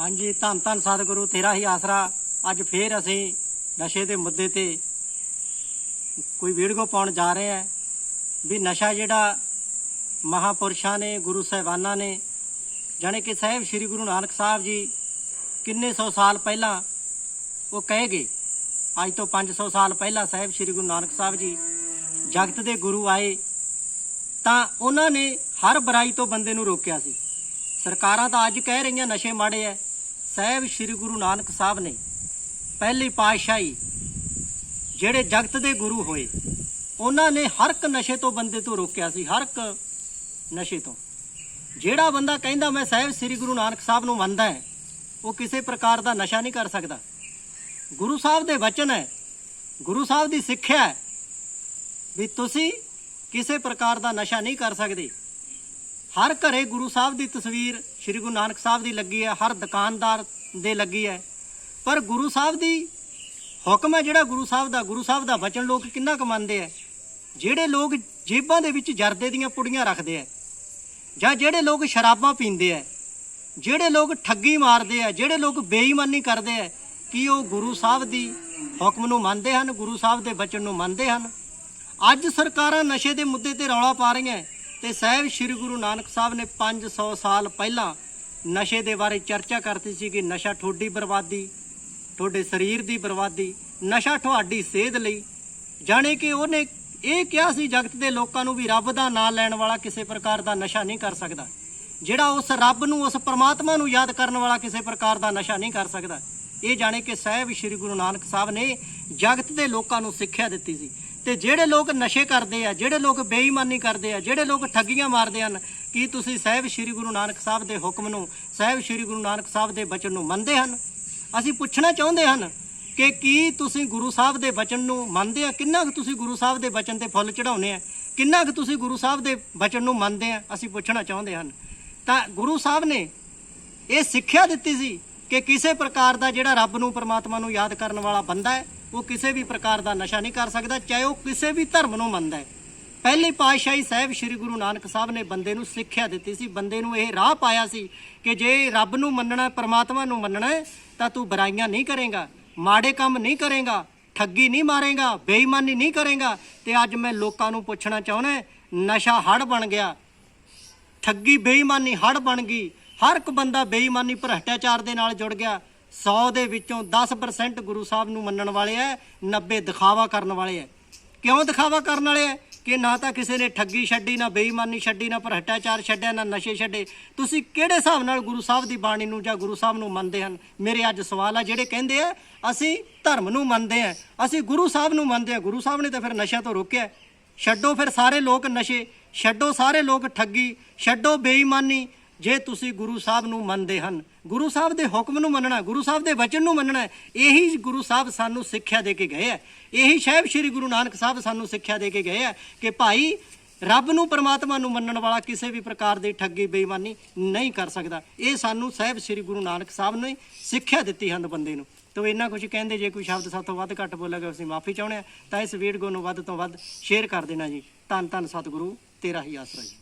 ਹਾਂਜੀ, ਧੰਨ ਧੰਨ ਸਤਿਗੁਰੂ, ਤੇਰਾ ਹੀ ਆਸਰਾ ਅੱਜ ਫੇਰ ਅਸੀਂ ਨਸ਼ੇ ਦੇ ਮੁੱਦੇ ਤੇ ਕੋਈ ਵੀਡੀਓ ਪਾਉਣ ਜਾ ਰਹੇ ਹਾਂ। ਵੀ ਨਸ਼ਾ ਜਿਹੜਾ ਮਹਾਪੁਰਸ਼ਾਂ ਨੇ, ਗੁਰੂ ਸਾਹਿਬਾਨਾਂ ਨੇ, ਜਾਣੇ ਕਿ ਸਾਹਿਬ ਸ੍ਰੀ ਗੁਰੂ ਨਾਨਕ ਸਾਹਿਬ ਜੀ ਕਿੰਨੇ ਸੌ ਸਾਲ ਪਹਿਲਾਂ ਉਹ ਕਹੇ ਗਏ। ਅੱਜ ਤੋਂ 500 ਸਾਲ ਪਹਿਲਾਂ ਸਾਹਿਬ ਸ੍ਰੀ ਗੁਰੂ ਨਾਨਕ ਸਾਹਿਬ ਜੀ ਜਗਤ ਦੇ ਗੁਰੂ ਆਏ ਤਾਂ ਉਹਨਾਂ ਨੇ ਹਰ ਬੁਰਾਈ ਤੋਂ ਬੰਦੇ ਨੂੰ ਰੋਕਿਆ ਸੀ। ਸਰਕਾਰਾਂ ਤਾਂ ਅੱਜ ਕਹਿ ਰਹੀਆਂ ਨਸ਼ੇ ਮਾੜੇ ਐ। ਸਾਹਿਬ ਸ੍ਰੀ ਗੁਰੂ ਨਾਨਕ ਸਾਹਿਬ ਨੇ ਪਹਿਲੀ ਪਾਤਸ਼ਾਹੀ ਜਿਹੜੇ ਜਗਤ ਦੇ ਗੁਰੂ ਹੋਏ, ਉਹਨਾਂ ਨੇ ਹਰ ਇੱਕ ਨਸ਼ੇ ਤੋਂ ਬੰਦੇ ਤੋਂ ਰੋਕਿਆ ਸੀ, ਹਰ ਇੱਕ ਨਸ਼ੇ ਤੋਂ। ਜਿਹੜਾ ਬੰਦਾ ਕਹਿੰਦਾ ਮੈਂ ਸਾਹਿਬ ਸ੍ਰੀ ਗੁਰੂ ਨਾਨਕ ਸਾਹਿਬ ਨੂੰ ਮੰਨਦਾ ਹੈ ਉਹ ਕਿਸੇ ਪ੍ਰਕਾਰ ਦਾ ਨਸ਼ਾ ਨਹੀਂ ਕਰ ਸਕਦਾ। ਗੁਰੂ ਸਾਹਿਬ ਦੇ ਵਚਨ ਹੈ ਗੁਰੂ ਸਾਹਿਬ ਦੀ ਸਿੱਖਿਆ ਹੈ ਵੀ ਤੁਸੀਂ ਕਿਸੇ ਪ੍ਰਕਾਰ ਦਾ ਨਸ਼ਾ ਨਹੀਂ ਕਰ ਸਕਦੇ। ਹਰ ਘਰੇ ਗੁਰੂ ਸਾਹਿਬ ਦੀ ਤਸਵੀਰ ਸ੍ਰੀ ਗੁਰੂ ਨਾਨਕ ਸਾਹਿਬ ਦੀ ਲੱਗੀ ਹੈ, ਹਰ ਦੁਕਾਨਦਾਰ ਦੇ ਲੱਗੀ ਹੈ। ਪਰ ਗੁਰੂ ਸਾਹਿਬ ਦੀ ਹੁਕਮ ਹੈ ਜਿਹੜਾ ਗੁਰੂ ਸਾਹਿਬ ਦਾ, ਗੁਰੂ ਸਾਹਿਬ ਦਾ ਵਚਨ ਲੋਕ ਕਿੰਨਾ ਕੁ ਮੰਨਦੇ ਆ ਜਿਹੜੇ ਲੋਕ ਜੇਬਾਂ ਦੇ ਵਿੱਚ ਜਰਦੇ ਦੀਆਂ ਪੁੜੀਆਂ ਰੱਖਦੇ ਆ ਜਾਂ ਜਿਹੜੇ ਲੋਕ ਸ਼ਰਾਬਾਂ ਪੀਂਦੇ ਆ ਜਿਹੜੇ ਲੋਕ ਠੱਗੀ ਮਾਰਦੇ ਆ ਜਿਹੜੇ ਲੋਕ ਬੇਈਮਾਨੀ ਕਰਦੇ ਆ ਕੀ ਉਹ ਗੁਰੂ ਸਾਹਿਬ ਦੀ ਹੁਕਮ ਨੂੰ ਮੰਨਦੇ ਹਨ, ਗੁਰੂ ਸਾਹਿਬ ਦੇ ਵਚਨ ਨੂੰ ਮੰਨਦੇ ਹਨ? ਅੱਜ ਸਰਕਾਰਾਂ ਨਸ਼ੇ ਦੇ ਮੁੱਦੇ ਤੇ ਰੌਲਾ ਪਾ ਰਹੀਆਂ ਤੇ ਸਾਹਿਬ ਸ੍ਰੀ ਗੁਰੂ ਨਾਨਕ ਸਾਹਿਬ ਨੇ 500 ਸਾਲ ਪਹਿਲਾਂ ਨਸ਼ੇ ਦੇ ਬਾਰੇ ਚਰਚਾ ਕਰਤੀ ਸੀ ਕਿ ਨਸ਼ਾ ਤੁਹਾਡੀ ਬਰਬਾਦੀ, ਤੁਹਾਡੇ ਸਰੀਰ ਦੀ ਬਰਬਾਦੀ, ਨਸ਼ਾ ਤੁਹਾਡੀ ਸਿਹਤ ਲਈ। ਜਾਣੇ ਕਿ ਉਹਨੇ ਇਹ ਕਿਹਾ ਸੀ, ਜਗਤ ਦੇ ਲੋਕਾਂ ਨੂੰ ਵੀ ਰੱਬ ਦਾ ਨਾਮ ਲੈਣ ਵਾਲਾ ਕਿਸੇ ਪ੍ਰਕਾਰ ਦਾ ਨਸ਼ਾ ਨਹੀਂ ਕਰ ਸਕਦਾ। ਜਿਹੜਾ ਉਸ ਰੱਬ ਨੂੰ, ਉਸ ਪਰਮਾਤਮਾ ਨੂੰ ਯਾਦ ਕਰਨ ਵਾਲਾ ਕਿਸੇ ਪ੍ਰਕਾਰ ਦਾ ਨਸ਼ਾ ਨਹੀਂ ਕਰ ਸਕਦਾ। ਇਹ ਜਾਣੇ ਕਿ ਸਾਹਿਬ ਸ੍ਰੀ ਗੁਰੂ ਨਾਨਕ ਸਾਹਿਬ ਨੇ ਜਗਤ ਦੇ ਲੋਕਾਂ ਨੂੰ ਸਿੱਖਿਆ ਦਿੱਤੀ ਸੀ। ਤੇ ਜਿਹੜੇ ਲੋਕ ਨਸ਼ੇ ਕਰਦੇ ਆ, ਜਿਹੜੇ ਲੋਕ ਬੇਈਮਾਨੀ ਕਰਦੇ ਆ, ਜਿਹੜੇ ਲੋਕ ਠੱਗੀਆਂ ਮਾਰਦੇ ਹਨ, ਕੀ ਤੁਸੀਂ ਸਾਹਿਬ ਸ੍ਰੀ ਗੁਰੂ ਨਾਨਕ ਸਾਹਿਬ ਦੇ ਹੁਕਮ ਨੂੰ, ਸਾਹਿਬ ਸ੍ਰੀ ਗੁਰੂ ਨਾਨਕ ਸਾਹਿਬ ਦੇ ਬਚਨ ਨੂੰ ਮੰਨਦੇ ਹਨ? ਅਸੀਂ ਪੁੱਛਣਾ ਚਾਹੁੰਦੇ ਹਨ ਕਿ ਕੀ ਤੁਸੀਂ ਗੁਰੂ ਸਾਹਿਬ ਦੇ ਬਚਨ ਨੂੰ ਮੰਨਦੇ ਆ? ਕਿੰਨਾ ਕੁ ਤੁਸੀਂ ਗੁਰੂ ਸਾਹਿਬ ਦੇ ਬਚਨ ਤੇ ਫੁੱਲ ਚੜਾਉਂਦੇ ਆ? ਕਿੰਨਾ ਕੁ ਤੁਸੀਂ ਗੁਰੂ ਸਾਹਿਬ ਦੇ ਬਚਨ ਨੂੰ ਮੰਨਦੇ ਆ? ਅਸੀਂ ਪੁੱਛਣਾ ਚਾਹੁੰਦੇ ਹਨ। ਤਾਂ ਗੁਰੂ ਸਾਹਿਬ ਨੇ ਇਹ ਸਿੱਖਿਆ ਦਿੱਤੀ ਸੀ ਕਿ ਕਿਸੇ ਪ੍ਰਕਾਰ ਦਾ ਜਿਹੜਾ ਰੱਬ ਨੂੰ, ਪਰਮਾਤਮਾ ਨੂੰ ਯਾਦ ਕਰਨ ਵਾਲਾ ਬੰਦਾ ਹੈ ਉਹ ਕਿਸੇ ਵੀ ਪ੍ਰਕਾਰ ਦਾ ਨਸ਼ਾ ਨਹੀਂ ਕਰ ਸਕਦਾ, ਚਾਹੇ ਉਹ ਕਿਸੇ ਵੀ ਧਰਮ ਨੂੰ ਮੰਨਦਾ ਹੈ। ਪਹਿਲੀ ਪਾਤਸ਼ਾਹੀ ਸਾਹਿਬ ਸ੍ਰੀ ਗੁਰੂ ਨਾਨਕ ਸਾਹਿਬ ਨੇ ਬੰਦੇ ਨੂੰ ਸਿੱਖਿਆ ਦਿੱਤੀ ਸੀ, ਬੰਦੇ ਨੂੰ ਇਹ ਰਾਹ ਪਾਇਆ ਸੀ ਕਿ ਜੇ ਰੱਬ ਨੂੰ ਮੰਨਣਾ ਪਰਮਾਤਮਾ ਨੂੰ ਮੰਨਣਾ ਤਾਂ ਤੂੰ ਬੁਰਾਈਆਂ ਨਹੀਂ ਕਰੇਗਾ, ਮਾੜੇ ਕੰਮ ਨਹੀਂ ਕਰੇਗਾ, ਠੱਗੀ ਨਹੀਂ ਮਾਰੇਗਾ, ਬੇਈਮਾਨੀ ਨਹੀਂ ਕਰੇਗਾ। ਤੇ ਅੱਜ ਮੈਂ ਲੋਕਾਂ ਨੂੰ ਪੁੱਛਣਾ ਚਾਹੁੰਦਾ ਨਸ਼ਾ ਹੜ ਬਣ ਗਿਆ, ਠੱਗੀ, ਬੇਈਮਾਨੀ ਹੜ ਬਣ ਗਈ, ਹਰ ਇੱਕ ਬੰਦਾ ਬੇਈਮਾਨੀ ਭ੍ਰਸ਼ਟਾਚਾਰ ਦੇ ਨਾਲ ਜੁੜ ਗਿਆ। 100 ਦੇ ਵਿੱਚੋਂ 10% ਗੁਰੂ ਸਾਹਿਬ ਨੂੰ ਮੰਨਣ ਵਾਲੇ ਐ 90 ਦਿਖਾਵਾ ਕਰਨ ਵਾਲੇ ਐ। ਕਿਉਂ ਦਿਖਾਵਾ ਕਰਨ ਵਾਲੇ ਐ? ਕਿ ਨਾ ਤਾਂ ਕਿਸੇ ਨੇ ਠੱਗੀ ਛੱਡੀ, ਨਾ ਬੇਈਮਾਨੀ ਛੱਡੀ, ਨਾ ਭ੍ਰਸ਼ਟਾਚਾਰ ਛੱਡਿਆ, ਨਾ ਨਸ਼ੇ ਛੱਡੇ। ਤੁਸੀਂ ਕਿਹੜੇ ਹਿਸਾਬ ਨਾਲ ਗੁਰੂ ਸਾਹਿਬ ਦੀ ਬਾਣੀ ਨੂੰ ਜਾਂ ਗੁਰੂ ਸਾਹਿਬ ਨੂੰ ਮੰਨਦੇ ਹਨ? ਮੇਰੇ ਅੱਜ ਸਵਾਲ ਆ, ਜਿਹੜੇ ਕਹਿੰਦੇ ਆ ਅਸੀਂ ਧਰਮ ਨੂੰ ਮੰਨਦੇ ਆ ਅਸੀਂ ਗੁਰੂ ਸਾਹਿਬ ਨੂੰ ਮੰਨਦੇ ਆ ਗੁਰੂ ਸਾਹਿਬ ਨੇ ਤਾਂ ਫਿਰ ਨਸ਼ਿਆਂ ਤੋਂ ਰੋਕਿਆ। ਛੱਡੋ ਫਿਰ ਸਾਰੇ ਲੋਕ ਨਸ਼ੇ, ਛੱਡੋ ਸਾਰੇ ਲੋਕ ਠੱਗੀ, ਛੱਡੋ ਬੇਈਮਾਨੀ ਜੇ ਤੁਸੀਂ ਗੁਰੂ ਸਾਹਿਬ ਨੂੰ ਮੰਨਦੇ ਹਨ, ਗੁਰੂ ਸਾਹਿਬ ਦੇ ਹੁਕਮ ਨੂੰ ਮੰਨਣਾ, ਗੁਰੂ ਸਾਹਿਬ ਦੇ ਵਚਨ ਨੂੰ ਮੰਨਣਾ, ਇਹੀ ਗੁਰੂ ਸਾਹਿਬ ਸਾਨੂੰ ਸਿੱਖਿਆ ਦੇ ਕੇ ਗਏ ਆ। ਇਹੀ ਸਾਹਿਬ ਸ੍ਰੀ ਗੁਰੂ ਨਾਨਕ ਸਾਹਿਬ ਸਾਨੂੰ ਸਿੱਖਿਆ ਦੇ ਕੇ ਗਏ ਆ ਕਿ ਭਾਈ, ਰੱਬ ਨੂੰ ਪਰਮਾਤਮਾ ਨੂੰ ਮੰਨਣ ਵਾਲਾ ਕਿਸੇ ਵੀ ਪ੍ਰਕਾਰ ਦੀ ਠੱਗੀ, ਬੇਈਮਾਨੀ ਨਹੀਂ ਕਰ ਸਕਦਾ। ਇਹ ਸਾਨੂੰ ਸਾਹਿਬ ਸ੍ਰੀ ਗੁਰੂ ਨਾਨਕ ਸਾਹਿਬ ਨੇ ਸਿੱਖਿਆ ਦਿੱਤੀ ਹਨ ਬੰਦੇ ਨੂੰ। ਤੋ ਇੰਨਾ ਕੁਝ ਕਹਿੰਦੇ, ਜੇ ਕੋਈ ਸ਼ਬਦ ਸਾਤੋਂ ਵੱਧ ਘੱਟ ਬੋਲਿਆ ਬੋਲਾਂਗੇ ਅਸੀਂ ਮਾਫੀ ਚਾਹੁੰਦੇ ਆ ਤਾਂ ਇਸ ਵੀਡੀਓ ਨੂੰ ਵੱਧ ਤੋਂ ਵੱਧ ਸ਼ੇਅਰ ਕਰ ਦੇਣਾ ਜੀ। ਧੰਨ ਧੰਨ ਸਤਿਗੁਰੂ, ਤੇਰਾ ਹੀ ਆਸਰਾ ਜੀ।